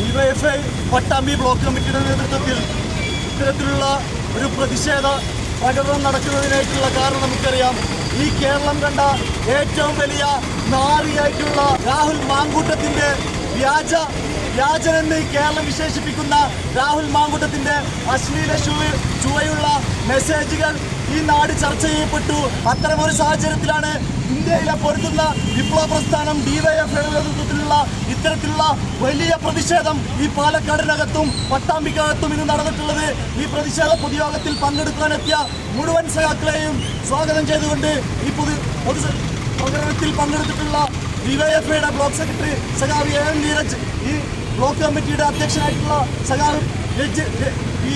DYFI Pattambi block കമ്മിറ്റിയുടെ നേതൃത്വത്തിൽ ഇത്തരത്തിലുള്ള ഒരു പ്രതിഷേധ പ്രകടനം നടക്കുന്നതിനായിട്ടുള്ള കാരണം നമുക്കറിയാം. ഈ കേരളം കണ്ട ഏറ്റവും വലിയ നാറിയായിട്ടുള്ള രാഹുൽ മാങ്കൂട്ടത്തിന്റെ വ്യാജ വ്യാജനെന്ന് കേരളം വിശേഷിപ്പിക്കുന്ന രാഹുൽ മാങ്കൂട്ടത്തിന്റെ അശ്ലീല ചുവ- ചുവയുള്ള മെസ്സേജുകൾ ഈ നാട് ചർച്ച ചെയ്യപ്പെട്ടു. അത്തരമൊരു സാഹചര്യത്തിലാണ് ഇന്ത്യയിലെ പൊരുത്തുന്ന വിപ്ലവ പ്രസ്ഥാനം ഡിവൈഎഫ്ഐയുടെ നേതൃത്വത്തിലുള്ള ഇത്തരത്തിലുള്ള വലിയ പ്രതിഷേധം ഈ പാലക്കാടിനകത്തും പട്ടാമ്പിക്കകത്തും ഇന്ന് നടന്നിട്ടുള്ളത്. ഈ പ്രതിഷേധ പൊതുയോഗത്തിൽ പങ്കെടുക്കാനെത്തിയ മുഴുവൻ സഹാക്കളെയും സ്വാഗതം ചെയ്തുകൊണ്ട് ഈ പൊതു പൊതു പ്രകടനത്തിൽ പങ്കെടുത്തിട്ടുള്ള ഡിവൈഎഫ്ഐയുടെ ബ്ലോക്ക് സെക്രട്ടറി സഖാവ് എ എം നീരജ് ഈ ബ്ലോക്ക് കമ്മിറ്റിയുടെ അധ്യക്ഷനായിട്ടുള്ള സഖാവ് പി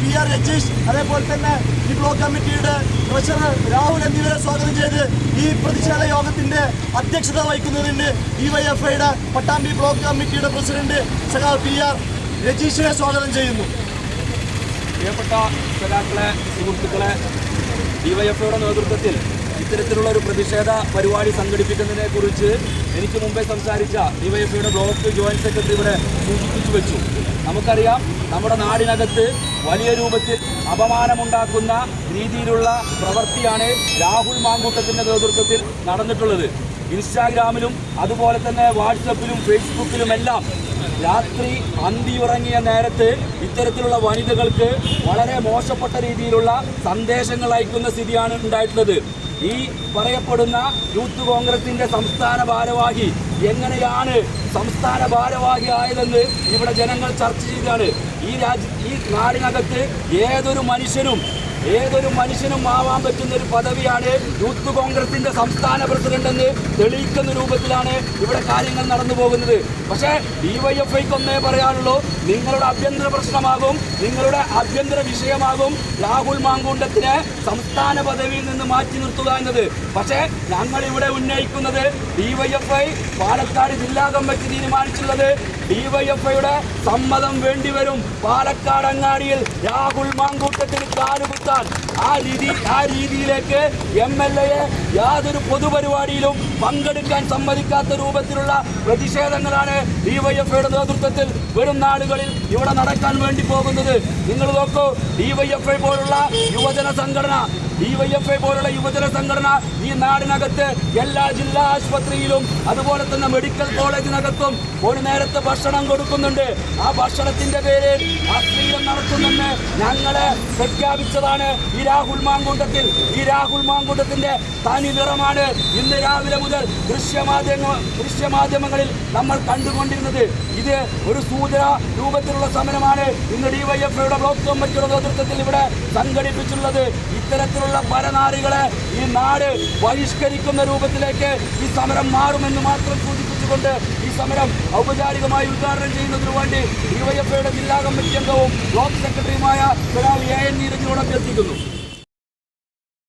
വി ആർ രജീഷ് അതേപോലെ തന്നെ ഈ ബ്ലോക്ക് കമ്മിറ്റിയുടെ ട്രഷറർ രാഹുൽ എന്നിവരെ സ്വാഗതം ചെയ്ത് ഈ പ്രതിഷേധ യോഗത്തിന്റെ അധ്യക്ഷത വഹിക്കുന്നതിന് ഡിവൈഎഫ്ഐയുടെ പട്ടാമ്പി ബ്ലോക്ക് കമ്മിറ്റിയുടെ പ്രസിഡന്റ് സഖാവ് പി ആർ രജീഷിനെ സ്വാഗതം ചെയ്യുന്നു. പ്രിയപ്പെട്ട സഖാക്കളെ സുഹൃത്തുക്കളെ ഡിവൈഎഫ്ഐയുടെ നേതൃത്വത്തിൽ ഇത്തരത്തിലുള്ള ഒരു പ്രതിഷേധ പരിപാടി സംഘടിപ്പിക്കുന്നതിനെ കുറിച്ച് എനിക്ക് മുമ്പേ സംസാരിച്ച ഡിവൈഎഫ്ഐയുടെ ബ്ലോക്ക് ജോയിന്റ് സെക്രട്ടറി ഇവിടെ സൂചിപ്പിച്ചു വെച്ചു. നമുക്കറിയാം നമ്മുടെ നാടിനകത്ത് വലിയ രൂപത്തിൽ അപമാനമുണ്ടാക്കുന്ന രീതിയിലുള്ള പ്രവൃത്തിയാണ് രാഹുൽ മാങ്കൂട്ടത്തിന്റെ നേതൃത്വത്തിൽ നടന്നിട്ടുള്ളത്. ഇൻസ്റ്റാഗ്രാമിലും അതുപോലെ തന്നെ വാട്സപ്പിലും ഫേസ്ബുക്കിലുമെല്ലാം രാത്രി അന്തിയുറങ്ങിയ നേരത്ത് ഇത്തരത്തിലുള്ള വനിതകൾക്ക് വളരെ മോശപ്പെട്ട രീതിയിലുള്ള സന്ദേശങ്ങൾ അയക്കുന്ന സ്ഥിതിയാണ് ഉണ്ടായിട്ടുള്ളത്. ഈ പറയപ്പെടുന്ന യൂത്ത് കോൺഗ്രസിന്റെ സംസ്ഥാന ഭാരവാഹി എങ്ങനെയാണ് സംസ്ഥാന ഭാരവാഹി ആയതെന്ന് ഇവിടെ ജനങ്ങൾ ചർച്ച ചെയ്താണ്. ഈ രാജ്യ ഈ നാടിനകത്ത് ഏതൊരു മനുഷ്യനും ഏതൊരു മനുഷ്യനും ആവാൻ പറ്റുന്ന ഒരു പദവിയാണ് യൂത്ത് കോൺഗ്രസിന്റെ സംസ്ഥാന പ്രസിഡന്റ് എന്ന് തെളിയിക്കുന്ന രൂപത്തിലാണ് ഇവിടെ കാര്യങ്ങൾ നടന്നു പോകുന്നത്. പക്ഷേ ഡിവൈഎഫ്ഐക്ക് ഒന്നേ പറയാനുള്ളൂ നിങ്ങളുടെ ആഭ്യന്തര പ്രശ്നമാകും നിങ്ങളുടെ ആഭ്യന്തര വിഷയമാകും രാഹുൽ മാങ്കൂണ്ടത്തിനെ സംസ്ഥാന പദവിയിൽ നിന്ന് മാറ്റി നിർത്തുക എന്നത്. പക്ഷേ ഞങ്ങൾ ഇവിടെ ഉന്നയിക്കുന്നത് ഡിവൈഎഫ്ഐ പാലക്കാട് ജില്ലാ കമ്മിറ്റി തീരുമാനിച്ചുള്ളത് ഡിവൈഎഫ്ഐയുടെ സമ്മതം വേണ്ടിവരും. പാലക്കാട് അങ്ങാടിയിൽ രാഹുൽ മാങ്കൂട്ടത്തിന് കാലുകുത്താൻ. ആ രീതി ആ രീതിയിലേക്ക് എം എൽ എയെ യാതൊരു പൊതുപരിപാടിയിലും പങ്കെടുക്കാൻ സമ്മതിക്കാത്ത രൂപത്തിലുള്ള പ്രതിഷേധങ്ങളാണ് ഡിവൈഎഫ്ഐയുടെ നേതൃത്വത്തിൽ വരും നാളുകളിൽ ഇവിടെ നടക്കാൻ വേണ്ടി പോകുന്നത്. നിങ്ങൾ നോക്കൂ ഡിവൈഎഫ്ഐ പോലുള്ള യുവജന സംഘടന ഡിവൈഎഫ്ഐ പോലുള്ള യുവജന സംഘടന ഈ നാടിനകത്ത് എല്ലാ ജില്ലാ ആശുപത്രിയിലും അതുപോലെ തന്നെ മെഡിക്കൽ കോളേജിനകത്തും ഒരു നേരത്തെ ഭക്ഷണം കൊടുക്കുന്നുണ്ട്. ആ ഭക്ഷണത്തിന്റെ പേര് അശ്ലീലം നടത്തുമെന്ന് ഞങ്ങളെ പ്രഖ്യാപിച്ചതാണ് ഈ രാഹുൽ മാങ്കൂട്ടത്തിൽ. ഈ രാഹുൽ മാങ്കൂട്ടത്തിന്റെ തനി നിറമാണ് ഇന്ന് രാവിലെ മുതൽ ദൃശ്യമാധ്യമ ദൃശ്യമാധ്യമങ്ങളിൽ നമ്മൾ കണ്ടുകൊണ്ടിരുന്നത്. ഇത് ഒരു സൂചന രൂപത്തിലുള്ള സമരമാണ്. ഇന്ന് ഡിവൈഎഫ്ഐയുടെ ബ്ലോക്ക് കമ്മിറ്റിയുടെ നേതൃത്വത്തിൽ ഇവിടെ സംഘടിപ്പിച്ചിട്ടുള്ളത്. ഇത്തരത്തിലുള്ള പരനാരികളെ ഈ നാട് ബഹിഷ്കരിക്കുന്ന രൂപത്തിലേക്ക് ഈ സമരം മാറുമെന്ന് മാത്രം സൂചിപ്പിച്ചുകൊണ്ട് ഈ സമരം ഔപചാരികമായി ഉദ്ഘാടനം ചെയ്യുന്നതിനു വേണ്ടി ഡിവൈഎഫ്ഐയുടെ ജില്ലാ കമ്മിറ്റി അംഗവും ബ്ലോക്ക് സെക്രട്ടറിയുമായ ജനാബ് എ എൻ നീരജിനോട് അഭ്യർത്ഥിക്കുന്നു